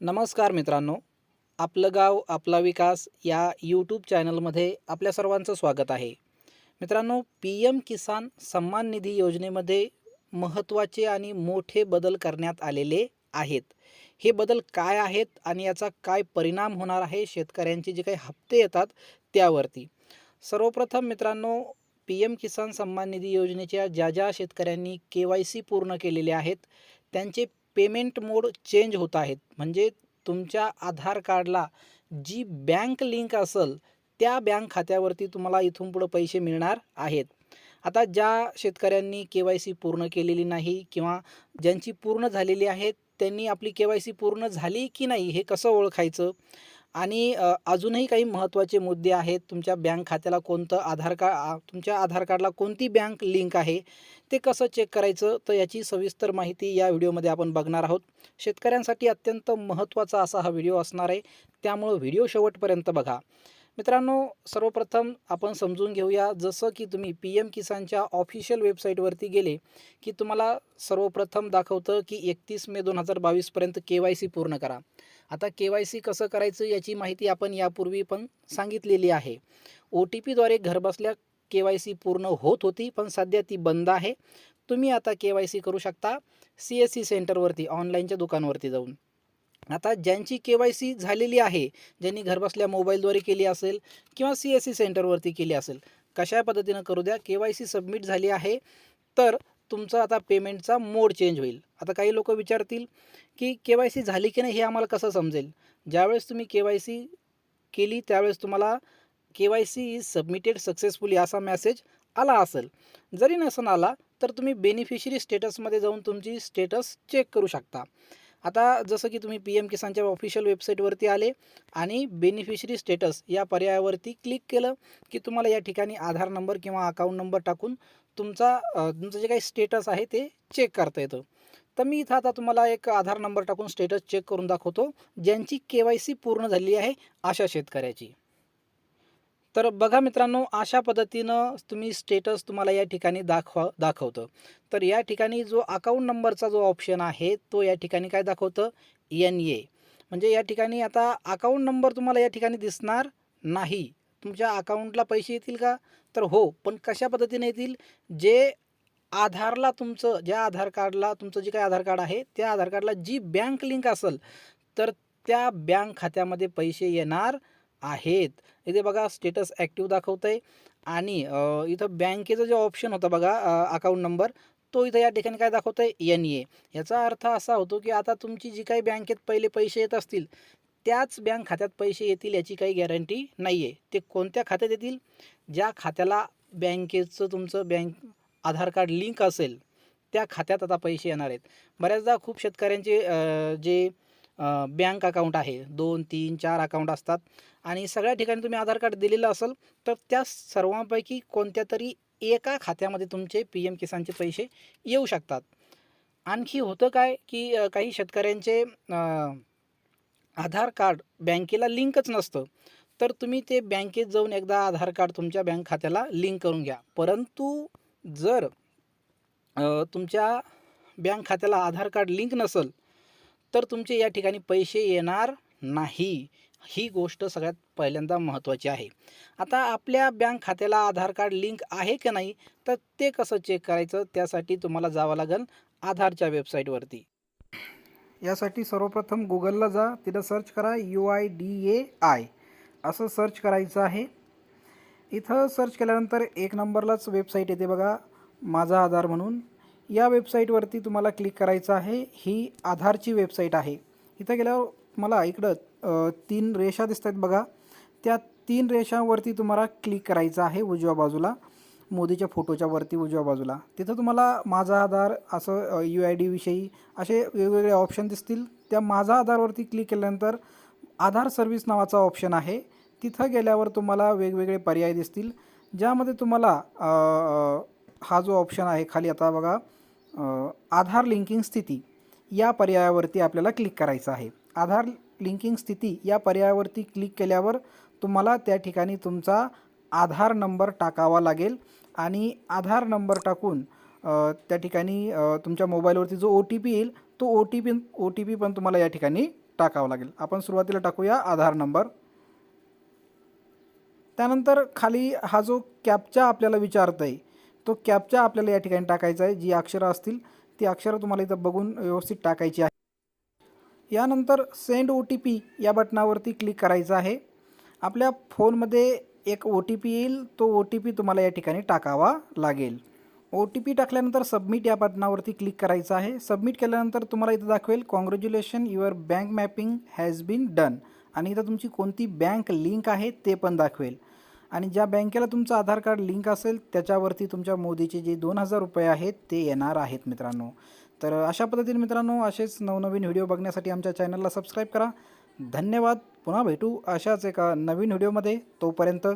नमस्कार मित्रांनो. आपलं गाव आपला विकास या यूट्यूब चॅनलमध्ये आपल्या सर्वांचं स्वागत आहे. मित्रांनो पी एम किसान सन्मान निधी योजनेमध्ये महत्त्वाचे आणि मोठे बदल करण्यात आलेले आहेत. हे बदल काय आहेत आणि याचा काय परिणाम होणार आहे शेतकऱ्यांचे जे काही हप्ते येतात त्यावरती. सर्वप्रथम मित्रांनो पी एम किसान सन्मान निधी योजनेच्या ज्या ज्या शेतकऱ्यांनी के वाय सी पूर्ण केलेले आहेत त्यांचे पेमेंट मोड चेंज होत आहेत. म्हणजे तुमच्या आधार कार्डला जी बँक लिंक असेल त्या बँक खात्यावरती तुम्हाला इथून पुढं पैसे मिळणार आहेत. आता ज्या शेतकऱ्यांनी के वाय सी पूर्ण केलेली नाही किंवा ज्यांची पूर्ण झालेली आहेत त्यांनी आपली के वाय सी पूर्ण झाली की नाही हे कसं ओळखायचं? आणि अजूनही काही महत्त्वाचे मुद्दे आहेत. तुमच्या बँक खात्याला कोणतं आधार कार्ड तुमच्या आधार कार्डला कोणती बँक लिंक आहे? ते कसं चेक करायचं तर याची सविस्तर माहिती या व्हिडिओमध्ये आपण बघणार आहोत. शेतकऱ्यांसाठी अत्यंत महत्त्वाचा असा हा व्हिडिओ असणार आहे. त्यामुळं व्हिडिओ शेवटपर्यंत बघा. मित्रांनो सर्वप्रथम आपण समजून घेऊया जसं की तुम्ही पी एम किसानच्या ऑफिशियल वेबसाईटवरती गेले की तुम्हाला सर्वप्रथम दाखवतं की एकतीस मे दोन हजार बावीसपर्यंत के वाय सी पूर्ण करा. आता के वाय सी कसं करायचं याची माहिती आपण यापूर्वी पण सांगितलेली आहे. ओ टी पीद्वारे घरबसल्या के वाय सी पूर्ण होत होती पण सध्या ती बंद आहे. तुम्ही आता के वाय सी करू शकता सी एस सी सेंटरवरती ऑनलाईनच्या दुकानवरती जाऊन. आता ज्यांची के वाय सी झालेली आहे ज्यांनी घरबसल्या मोबाईलद्वारे केली असेल किंवा सी एस सी सेंटरवरती केली असेल कशा पद्धतीनं करू द्या? के वाय सी सबमिट झाली आहे तर तुमचा आता पेमेंटचा मोड चेंज होईल. आता काही लोक विचारतील की के वाय सी झाली की नाही हे आम्हाला कसं समजेल? ज्यावेळेस तुम्ही के वाय सी केली त्यावेळेस तुम्हाला K Y C is submitted successfully असा मेसेज आला असेल. जरी नसन आला तर तुम्ही बेनिफिशरी स्टेटसमध्ये जाऊन तुमची स्टेटस चेक करू शकता. आता जसं की तुम्ही पी एम किसानच्या ऑफिशियल वेबसाईटवरती आले आणि बेनिफिशरी स्टेटस या पर्यायावरती क्लिक केलं की तुम्हाला या ठिकाणी आधार नंबर किंवा अकाउंट नंबर टाकून तुमचा तुमचं जे काही स्टेटस आहे ते चेक करता येतं. तर मी इथं आता तुम्हाला एक आधार नंबर टाकून स्टेटस चेक करून दाखवतो ज्यांची के वाय सी पूर्ण झालेली आहे अशा शेतकऱ्याची. तर बघा मित्रांनो अशा पद्धतीनं तुम्ही स्टेटस तुम्हाला या ठिकाणी दाखवा दाखवतं. तर या ठिकाणी जो अकाउंट नंबरचा जो ऑप्शन आहे तो या ठिकाणी काय दाखवतं? एन ए म्हणजे या ठिकाणी आता अकाउंट नंबर तुम्हाला या ठिकाणी दिसणार नाही. तुमच्या अकाउंटला पैसे येतील का? तर हो पण कशा पद्धतीने येतील? जे आधारला तुमचं ज्या आधार कार्डला तुमचं जे काही आधार कार्ड आहे त्या आधार कार्डला जी बँक लिंक असेल तर त्या बँक खात्यामध्ये पैसे येणार आहेत. इथे बघा स्टेटस ॲक्टिव्ह दाखवतं आहे आणि इथं बँकेचं जे ऑप्शन होतं बघा अकाउंट नंबर तो इथं या ठिकाणी काय दाखवतं आहे एन ए याचा अर्थ असा होतो की आता तुमची जी काही बँकेत पहिले पैसे येत असतील त्याच बँक खात्यात पैसे येतील याची काही गॅरंटी नाही आहे ते कोणत्या खात्यात येतील? ज्या खात्याला बँकेचं तुमचं बँक आधार कार्ड लिंक असेल त्या खात्यात आता पैसे येणार आहेत. बऱ्याचदा खूप शेतकऱ्यांचे जे बँक अकाउंट आहे. दोन तीन चार अकाउंट असतात. आणि सगळ्या ठिकाणी तुम्ही आधार कार्ड दिलेलं असेल तर त्या सर्वांपैकी कोणत्या तरी एका खात्यामध्ये तुमचे पी एम किसानचे पैसे येऊ शकतात. आणखी होतं काय की काही शेतकऱ्यांचे आधार कार्ड बँकेला लिंकच नसतं. तर तुम्ही ते बँकेत जाऊन एकदा आधार कार्ड तुमच्या बँक खात्याला लिंक करून घ्या. परंतु जर तुमच्या बँक खात्याला आधार कार्ड लिंक नसेल तर तुमचे या ठिकाणी पैसे येणार नाही. ही गोष्ट सगळ्यात पहिल्यांदा महत्त्वाची आहे. आता आपल्या बँक खात्याला आधार कार्ड लिंक आहे की नाही तर ते कसं चेक करायचं त्यासाठी तुम्हाला जावं लागेल आधारच्या वेबसाईटवरती. यासाठी सर्वप्रथम गुगलला जा तिथं सर्च करा U I D A I. असं सर्च करायचं आहे. इथं सर्च केल्यानंतर एक नंबरलाच वेबसाईट येते बघा माझा आधार म्हणून. या वेबसाईटवरती तुम्हाला क्लिक करायचं आहे. ही आधारची वेबसाईट आहे. इथं गेल्यावर मला इकडं तीन रेषा दिसत आहेत बघा. त्या तीन रेषांवरती तुम्हाला क्लिक करायचं आहे उजव्या बाजूला. मोदीच्या फोटोच्या वरती उजव्या बाजूला. तिथं तुम्हाला माझा आधार असं यू आय डीविषयी असे वेगवेगळे ऑप्शन दिसतील. त्या माझा आधारवरती क्लिक केल्यानंतर आधार सर्व्हिस नावाचा ऑप्शन आहे. तिथं गेल्यावर तुम्हाला वेगवेगळे पर्याय दिसतील. ज्यामध्ये तुम्हाला हा जो ऑप्शन आहे खाली आता बघा. आधार लिंकिंग स्थिती या पर्यायावरती आपल्याला क्लिक करायचं आहे. आधार लिंकिंग स्थिती या पर्यायावरती क्लिक केल्यावर तुम्हाला त्या ठिकाणी तुमचा आधार नंबर टाकावा लागेल आणि आधार नंबर टाकून त्या ठिकाणी तुमच्या मोबाईलवरती जो ओ टी पी येईल तो O T P O T P पण तुम्हाला या ठिकाणी टाकावा लागेल. आपण सुरुवातीला टाकूया आधार नंबर. त्यानंतर खाली हा जो कॅपचा आपल्याला विचारत आहे तो कॅपचा आपल्याला या ठिकाणी टाकायचा आहे. जी अक्षरं असतील ती अक्षरं तुम्हाला इथं बघून व्यवस्थित टाकायची आहे. यानंतर सेंड ओ टी पी या बटनावरती क्लिक करायचं आहे. आपल्या फोनमध्ये एक ओ टी पी येईल तो ओ टी पी तुम्हाला या ठिकाणी टाकावा लागेल. ओ टी पी टाकल्यानंतर सबमिट या बटनावरती क्लिक करायचं आहे. सबमिट केल्यानंतर तुम्हाला इथं दाखवेल congratulation your bank mapping has been done आणि इथं तुमची कोणती बँक लिंक आहे ते पण दाखवेल. आणि ज्या बँकेला तुमचं आधार कार्ड लिंक असेल त्याच्यावरती तुमच्या मोदीचे जे दोन हजार रुपये आहेत ते येणार आहेत मित्रांनो. तर अशा पद्धतीने मित्रांनो असेच नवनवीन व्हिडिओ बघण्यासाठी आमच्या चॅनलला सबस्क्राईब करा. धन्यवाद. पुन्हा भेटू अशाच एका नवीन व्हिडिओमध्ये. तोपर्यंत